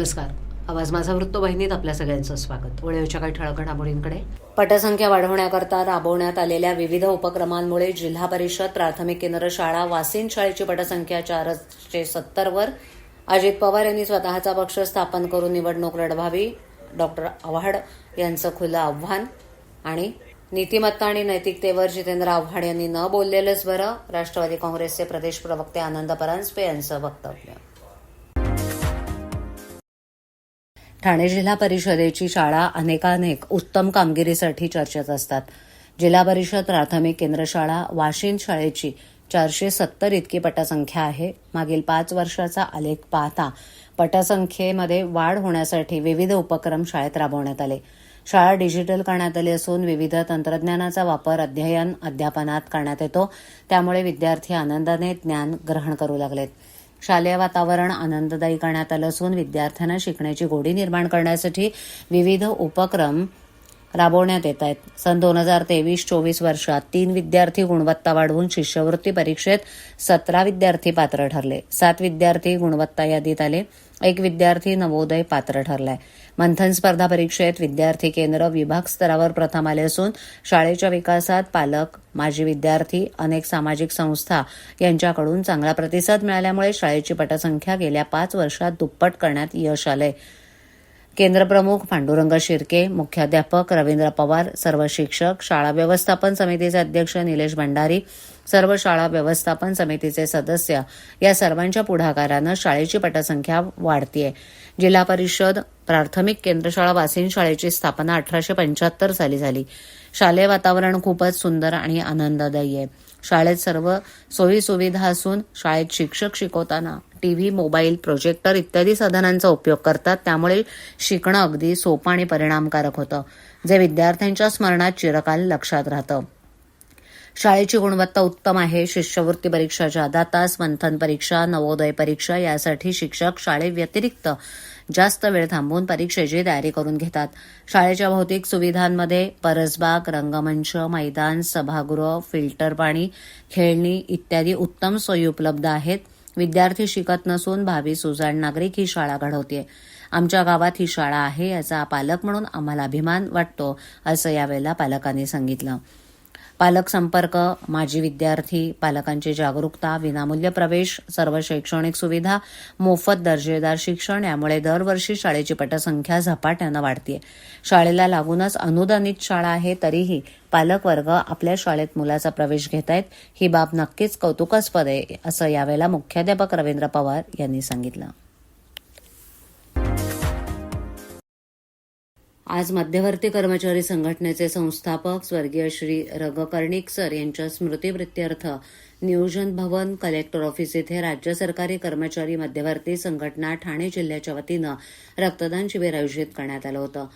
नमस्कार. आवाज माझा वृत्तवाहिनीत आपल्या सगळ्यांचं स्वागत. वळीवच्या काही ठळक घडामोडींकडे. पटसंख्या वाढवण्याकरता राबवण्यात आलेल्या विविध उपक्रमांमुळे जिल्हा परिषद प्राथमिक केंद्र शाळा वासिन शाळेची पटसंख्या चारशे सत्तरवर अजित पवार यांनी स्वतःचा पक्ष स्थापन करून निवडणूक लढवावी. डॉक्टर आव्हाड यांचं खुलं आव्हान. आणि नीतिमत्ता आणि नैतिकतेवर जितेंद्र आव्हाड यांनी न बोललेलंच बरं राष्ट्रवादी काँग्रेसचे प्रदेश प्रवक्ते आनंद परांजपे यांचं वक्तव्य. ठाणे जिल्हा परिषदेची शाळा अनेकानेक उत्तम कामगिरीसाठी चर्चेत असतात. जिल्हा परिषद प्राथमिक केंद्र शाळा शाळेची चारशे सत्तर इतकी पटसंख्या आहे. मागील पाच वर्षाचा आलेख पाहता पटसंख्येमध्ये वाढ होण्यासाठी विविध उपक्रम शाळेत राबवण्यात आले. शाळा डिजिटल करण्यात आली असून विविध तंत्रज्ञानाचा वापर अध्ययन अध्यापनात करण्यात येतो. त्यामुळे विद्यार्थी आनंदाने ज्ञान ग्रहण करू लागलेत. शालेय वातावरण आनंददायी करण्यात आलं असून विद्यार्थ्यांना शिकण्याची गोडी निर्माण करण्यासाठी विविध उपक्रम राबवण्यात येत आहेत. सन दोन हजार तेवीस चोवीस वर्षात तीन विद्यार्थी गुणवत्ता वाढवून शिष्यवृत्ती परीक्षेत सतरा विद्यार्थी पात्र ठरले. सात विद्यार्थी गुणवत्ता यादीत आले. एक विद्यार्थी नवोदय पात्र ठरलाय. मंथन स्पर्धा परीक्षेत विद्यार्थी केंद्र विभाग स्तरावर प्रथम आले असून शाळेच्या विकासात पालक माजी विद्यार्थी अनेक सामाजिक संस्था यांच्याकडून चांगला प्रतिसाद मिळाल्यामुळे शाळेची पटसंख्या गेल्या पाच वर्षात दुप्पट करण्यात यश आलंय. केंद्रप्रमुख पांडुरंग शिर्के मुख्याध्यापक रवींद्र पवार सर्व शिक्षक शाळा व्यवस्थापन समितीचे अध्यक्ष निलेश भंडारी सर्व शाळा व्यवस्थापन समितीचे सदस्य या सर्वांच्या पुढाकारानं शाळेची पटसंख्या वाढतीये. जिल्हा परिषद प्राथमिक केंद्रशाळा वासिन शाळेची स्थापना अठराशे पंच्याहत्तर साली झाली. शालेय वातावरण खूपच सुंदर आणि आनंददायी आहे. शाळेत सर्व सोयी सुविधा असून शाळेत शिक्षक शिकवताना टी व्ही मोबाईल प्रोजेक्टर इत्यादी साधनांचा उपयोग करतात. त्यामुळे शिकणं अगदी सोपं आणि परिणामकारक होतं जे विद्यार्थ्यांच्या स्मरणात चिरकाल लक्षात राहतं. शाळेची गुणवत्ता उत्तम आहे. शिष्यवृत्ती परीक्षा जादा तास मंथन परीक्षा नवोदय परीक्षा यासाठी शिक्षक शाळेव्यतिरिक्त जास्त वेळ थांबवून परीक्षेची तयारी करून घेतात. शाळेच्या भौतिक सुविधांमध्ये परसबाग रंगमंच मैदान सभागृह फिल्टर पाणी खेळणी इत्यादी उत्तम सोयी उपलब्ध आहेत. विद्यार्थी शिकत नसून भावी सुजाण नागरिक ही शाळा घडवते. आमच्या गावात ही शाळा आहे याचा पालक म्हणून आम्हाला अभिमान वाटतो असं यावेळेला पालकांनी सांगितलं. पालक संपर्क माजी विद्यार्थी पालकांची जागरूकता विनामूल्य प्रवेश सर्व शैक्षणिक सुविधा मोफत दर्जेदार शिक्षण यामुळे दरवर्षी शाळेची पटसंख्या झपाट्यानं वाढतीय. शाळेला लागूनच अनुदानित शाळा आहे तरीही पालक वर्ग आपल्या शाळेत मुलाचा प्रवेश घेत आहेत ही बाब नक्कीच कौतुकास्पद आहे असं यावेळेला मुख्याध्यापक रवींद्र पवार यांनी सांगितलं. आज मध्यवर्ती कर्मचारी संघटनेचे संस्थापक स्वर्गीय श्री रगकर्णिक सर यांच्या स्मृतीप्रित्यर्थ नियोजन भवन कलेक्टर ऑफिस येथे राज्य सरकारी कर्मचारी मध्यवर्ती संघटना ठाणे जिल्ह्याच्या वतीनं रक्तदान शिबिर आयोजित करण्यात आलं होतं.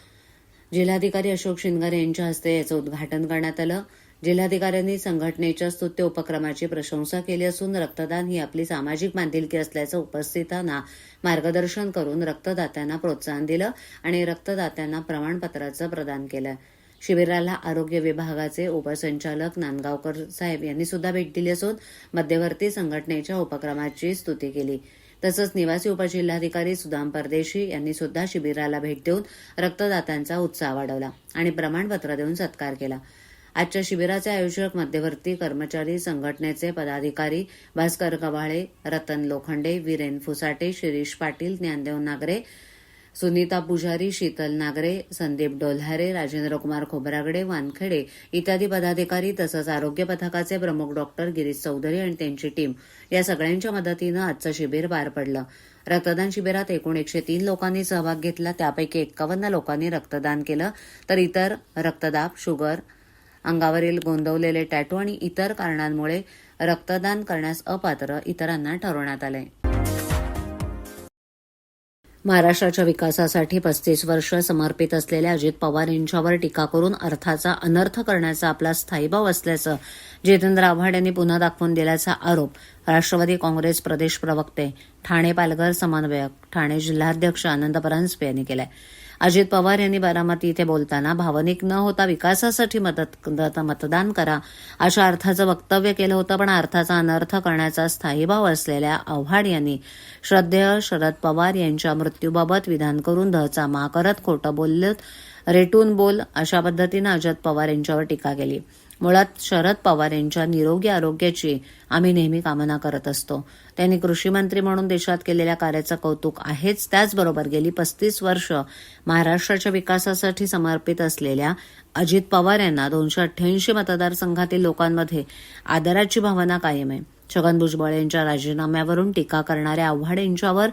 जिल्हाधिकारी अशोक शिंदगारे यांच्या हस्ते याचं उद्घाटन करण्यात आलं. जिल्हाधिकाऱ्यांनी संघटनेच्या स्तुत्य उपक्रमाची प्रशंसा केली असून रक्तदान ही आपली सामाजिक बांधिलकी असल्याचं उपस्थितांना मार्गदर्शन करून रक्तदात्यांना प्रोत्साहन दिलं आणि रक्तदात्यांना प्रमाणपत्राचं प्रदान केलं. शिबिराला आरोग्य विभागाचे उपसंचालक नांदगावकर साहेब यांनी सुद्धा भेट दिली असून मध्यवर्ती संघटनेच्या उपक्रमाची स्तुती केली. तसंच निवासी उपजिल्हाधिकारी सुदाम परदेशी यांनी सुद्धा शिबिराला भेट देऊन रक्तदात्यांचा उत्साह वाढवला आणि प्रमाणपत्र देऊन सत्कार केला. आजच्या शिबिराचे आयोजक मध्यवर्ती कर्मचारी संघटनेचे पदाधिकारी भास्कर गव्हाळे रतन लोखंडे वीरेन फुसाटे शिरीष पाटील ज्ञानदेव नागरे सुनीता पुजारी शीतल नागरे संदीप डोल्हारे राजेंद्र कुमार खोबरागडे वानखेडे इत्यादी पदाधिकारी तसंच आरोग्य पथकाचे प्रमुख डॉक्टर गिरीश चौधरी आणि त्यांची टीम या सगळ्यांच्या मदतीनं आजचं शिबिर पार पडलं. रक्तदान शिबिरात एकूण एकशे तीन लोकांनी सहभाग घेतला. त्यापैकी एक्कावन्न लोकांनी रक्तदान केलं. तर इतर रक्तदाब शुगर अंगावरील गोंदवलेले टॅटू आणि इतर कारणांमुळे रक्तदान करण्यास अपात्र इतरांना ठरवण्यात आले. महाराष्ट्राच्या विकासासाठी पस्तीस वर्ष समर्पित असलेल्या अजित पवार यांच्यावर टीका करून अर्थाचा अनर्थ करण्याचा आपला स्थायीभाव असल्याचं जितेंद्र आव्हाड यांनी पुन्हा दाखवून दिल्याचा आरोप राष्ट्रवादी काँग्रेस प्रदेश प्रवक्ते ठाणे पालघर समन्वयक ठाणे जिल्हाध्यक्ष आनंद परांजपे यांनी केलाय. अजित पवार यांनी बारामती इथे बोलताना भावनिक न होता विकासासाठी मदत मतदान करा अशा अर्थाचं वक्तव्य केलं होतं पण अर्थाचा अनर्थ करण्याचा स्थायीभाव असलेल्या आव्हाड यांनी श्रद्धेय शरद पवार यांच्या मृत्यूबाबत विधान करून दहचा मा करत खोटं बोलत रेटून बोल अशा पद्धतीनं अजित पवार यांच्यावर टीका केली. मुळात शरद पवार यांच्या निरोगी आरोग्याची आम्ही नेहमी कामना करत असतो. त्यांनी कृषीमंत्री म्हणून देशात केलेल्या कार्याचं कौतुक आहेच. त्याचबरोबर गेली पस्तीस वर्ष महाराष्ट्राच्या विकासासाठी समर्पित असलेल्या अजित पवार यांना दोनशे अठ्ठ्याऐंशी मतदारसंघातील लोकांमध्ये आदराची भावना कायम आहे. छगन भुजबळ यांच्या राजीनाम्यावरून टीका करणाऱ्या आव्हाड यांच्यावर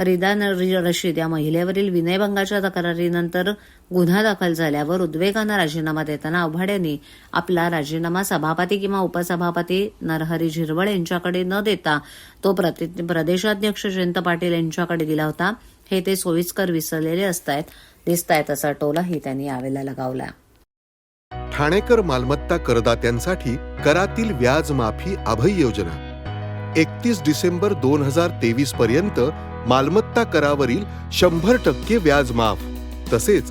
रिदा रशीद या महिलेवरील विनयभंगाच्या तक्रारीनंतर गुन्हा दाखल झाल्यावर उद्वेगानं राजीनामा देताना आव्हाड यांनी आपला राजीनामा सभापती किंवा उपसभापती नरहरी झिरवळ यांच्याकडे न देता तो प्रदेशाध्यक्ष जयंत पाटील यांच्याकडे दिला होता. हे ते सोयीस्कर विसरलेले असतायत दिसतायत असा टोलाही त्यांनी यावेळेला लगावला. ठाणेकर मालमत्ता करदात्यांसाठी करातील व्याज माफी अभय योजना. एकतीस डिसेंबर दोन हजार तेवीस पर्यंत मालमत्ता करावरील शंभर टक्के व्याज माफ तसेच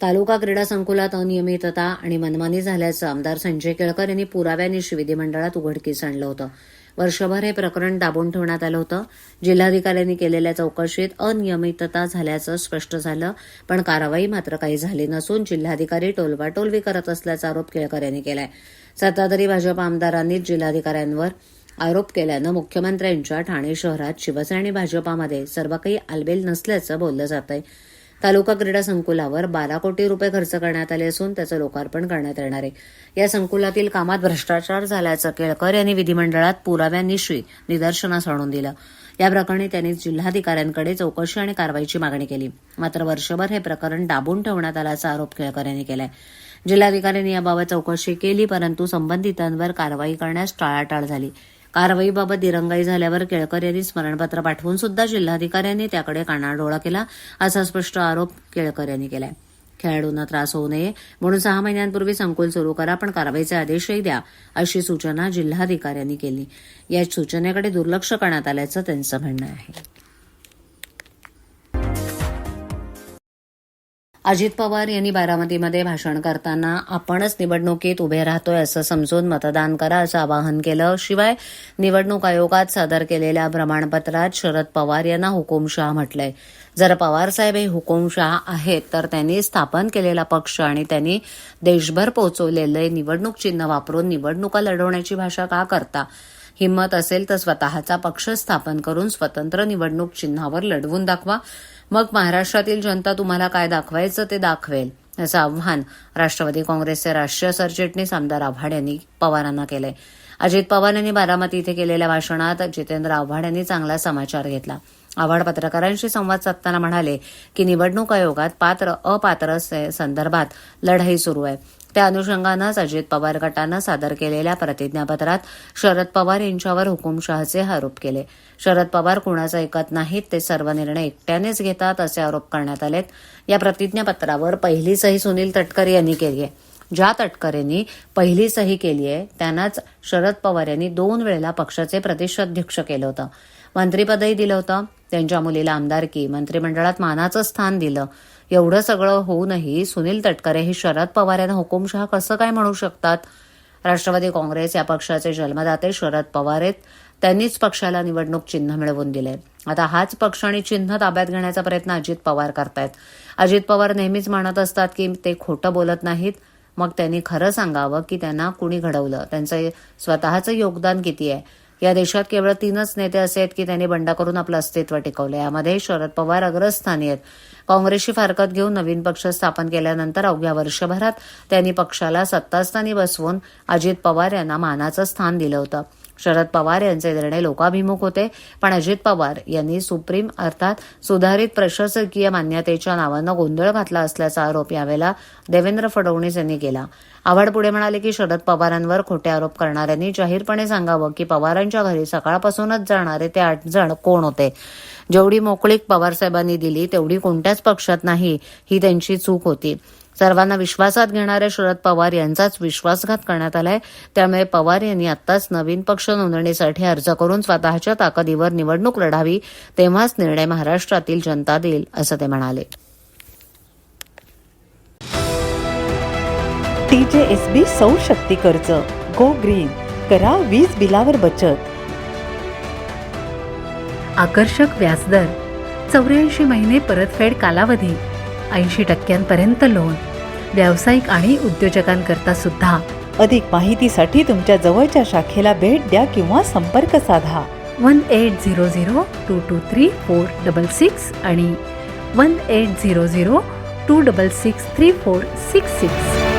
तालुका क्रीडा संकुलात अनियमितता आणि मनमानी झाल्याचं आमदार संजय केळकर यांनी पुराव्यानिशी विधिमंडळात उघडकीस आणलं होतं. वर्षभर हे प्रकरण दाबून ठेवण्यात आलं होतं. जिल्हाधिकाऱ्यांनी केलेल्या चौकशीत अनियमितता झाल्याचं स्पष्ट झालं पण कारवाई मात्र काही झाली नसून जिल्हाधिकारी टोलवाटोलवी करत असल्याचा आरोप केळकर यांनी केलाय. सत्ताधारी भाजप आमदारांनीच जिल्हाधिकाऱ्यांवर आरोप केल्यानं मुख्यमंत्र्यांच्या ठाणे शहरात शिवसेना आणि भाजपामध्ये सर्व काही आलबेल नसल्याचं बोललं जात आहे तालुका क्रीडा संकुलावर बारा कोटी रुपये खर्च करण्यात आले असून त्याचं लोकार्पण करण्यात येणार आहे. या संकुलातील कामात भ्रष्टाचार झाल्याचं केळकर यांनी विधिमंडळात पुराव्यांनिशी निदर्शनास आणून दिलं. या प्रकरणी त्यांनी जिल्हाधिकाऱ्यांकडे चौकशी आणि कारवाईची मागणी केली. मात्र वर्षभर हे प्रकरण दाबून ठेवण्यात आल्याचा आरोप केळकर यांनी केलाय. जिल्हाधिकाऱ्यांनी याबाबत चौकशी केली परंतु संबंधितांवर कारवाई करण्यास टाळाटाळ झाली. कारवाईबाबत दिरंगाई झाल्यावर केळकर यांनी स्मरणपत्र पाठवून सुद्धा जिल्हाधिकाऱ्यांनी त्याकडे कानाडोळा केला असा स्पष्ट आरोप केळकर यांनी केलाय. खेळाडूंना त्रास होऊ नये म्हणून सहा महिन्यांपूर्वी संकुल सुरू करा पण कारवाईचे आदेशही द्या अशी सूचना जिल्हाधिकाऱ्यांनी केली. या सूचनेकडे दुर्लक्ष करण्यात आल्याचं त्यांचं म्हणणं आहे. अजित पवार यांनी बारामतीमध्ये भाषण करताना आपणच निवडणुकीत उभे राहतोय असं समजून मतदान करा असं आवाहन केलं. शिवाय निवडणूक आयोगात सादर केलेल्या प्रमाणपत्रात शरद पवार यांना हुकुमशहा म्हटलंय. जर पवारसाहेब हे हुकुमशहा आहेत तर त्यांनी स्थापन केलेला पक्ष आणि त्यांनी देशभर पोहोचवलेले निवडणूक चिन्ह वापरून निवडणुका लढवण्याची भाषा का करता? हिंमत असेल तर स्वतःचा पक्ष स्थापन करून स्वतंत्र निवडणूक चिन्हावर लढवून दाखवा. मग महाराष्ट्रातील जनता तुम्हाला काय दाखवायचं ते दाखवेल असं आव्हान राष्ट्रवादी काँग्रेसचे राष्ट्रीय सरचिटणीस आमदार आव्हाड यांनी पवारांना केलंय. अजित पवार यांनी बारामती इथे केलेल्या भाषणात जितेंद्र आव्हाड यांनी चांगला समाचार घेतला. आव्हाड पत्रकारांशी संवाद साधताना म्हणाले की निवडणूक आयोगात पात्र अपात्र संदर्भात लढाई सुरू आहे. त्या अनुषंगानंच अजित पवार गटानं सादर केलेल्या प्रतिज्ञापत्रात शरद पवार यांच्यावर हुकुमशहाचे आरोप केले. शरद पवार कुणाचं ऐकत नाहीत ते सर्व निर्णय एकट्यानेच घेतात असे आरोप करण्यात आलेत. या प्रतिज्ञापत्रावर पहिली सही सुनील तटकरे यांनी केली आहे ज्या तटकरेंनी पहिली सही केली आहे त्यांनाच शरद पवार यांनी दोन वेळेला पक्षाचे प्रदेशाध्यक्ष केलं होतं. मंत्रीपदही दिलं होतं. त्यांच्या मुलीला आमदारकी मंत्रिमंडळात मानाचं स्थान दिलं. एवढं सगळं होऊनही सुनील तटकरे हे शरद पवार यांना हुकुमशहा कसं काय म्हणू शकतात? राष्ट्रवादी काँग्रेस या पक्षाचे जन्मदाते शरद पवार आहेत. त्यांनीच पक्षाला निवडणूक चिन्ह मिळवून दिले आता हाच पक्ष आणि चिन्ह ताब्यात घेण्याचा प्रयत्न अजित पवार करतायत. अजित पवार नेहमीच म्हणत असतात की ते खोटं बोलत नाहीत. मग त्यांनी खरं सांगावं की त्यांना कुणी घडवलं? त्यांचं स्वतःचं योगदान किती आहे? या देशात केवळ तीनच नेते असे आहेत की त्यांनी बंडा करून आपलं अस्तित्व टिकवलं यामध्ये शरद पवार अग्रस्थानी आहेत. काँग्रेसची फारकत घेऊन नवीन पक्ष स्थापन केल्यानंतर अवघ्या वर्षभरात त्यांनी पक्षाला सत्तास्थानी बसवून अजित पवार यांना मानाचं स्थान दिलं होतं. शरद पवार यांचे निर्णय लोकाभिमुख होते पण अजित पवार यांनी सुप्रीम अर्थात सुधारित प्रशासकीय मान्यतेच्या नावानं गोंधळ घातला असल्याचा आरोप यावेळेला देवेंद्र फडणवीस यांनी केला. आव्हाड पुढे म्हणाले की शरद पवारांवर खोटे आरोप करणाऱ्यांनी जाहीरपणे सांगावं की पवारांच्या घरी सकाळपासूनच जाणारे ते आठ जण कोण होते? जेवढी मोकळीक पवारसाहेबांनी दिली तेवढी कोणत्याच पक्षात नाही ही त्यांची चूक होती. सर्वांना विश्वासात घेणाऱ्या शरद पवार यांचाच विश्वासघात करण्यात आलाय. त्यामुळे पवार यांनी आत्ताच नवीन पक्ष नोंदणीसाठी अर्ज करून स्वतःच्या ताकदीवर निवडणूक लढावी तेव्हाच निर्णय महाराष्ट्रातील जनता देईल असं ते म्हणाले. टीजेएसबी सौर शक्ती कर्ज गो ग्रीन करा वीज बिलावर बचत. आकर्षक व्याजदर चौऱ्याऐंशी महिने परतफेड कालावधी ऐंशी टक्क्यांपर्यंत लोन. व्यावसायिक आणि उद्योजकांकरता सुद्धा. अधिक माहितीसाठी तुमच्या जवळच्या शाखेला भेट द्या किंवा संपर्क साधा. One eight zero zero two two three four double six आणि one eight zero zero two double six three four six six.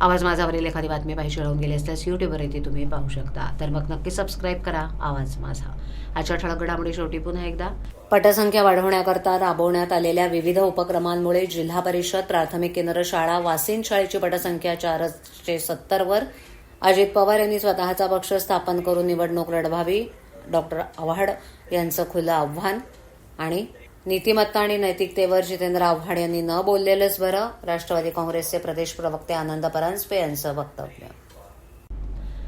आवाज माझावरील एखादी बातमी पाहिजे राहून गेली असल्यास युट्यूबवर तुम्ही पाहू शकता. तर मग नक्की सबस्क्राईब करा आवाज माझा. आजच्या ठळक घडामोडी शेवटी पुन्हा एकदा. पटसंख्या वाढवण्याकरता राबवण्यात आलेल्या विविध उपक्रमांमुळे जिल्हा परिषद प्राथमिक केंद्र शाळा वासिन शाळेची पटसंख्या चारशे सत्तरवर अजित पवार यांनी स्वतःचा पक्ष स्थापन करून निवडणूक लढवावी. डॉक्टर आव्हाड यांचं खुलं आव्हान आणि नीतिमत्ता आणि नैतिकतेवर जितेंद्र आव्हाड यांनी न बोललेलंच बरं. राष्ट्रवादी काँग्रेसचे प्रदेश प्रवक्ते आनंद परांजपे यांचं वक्तव्य.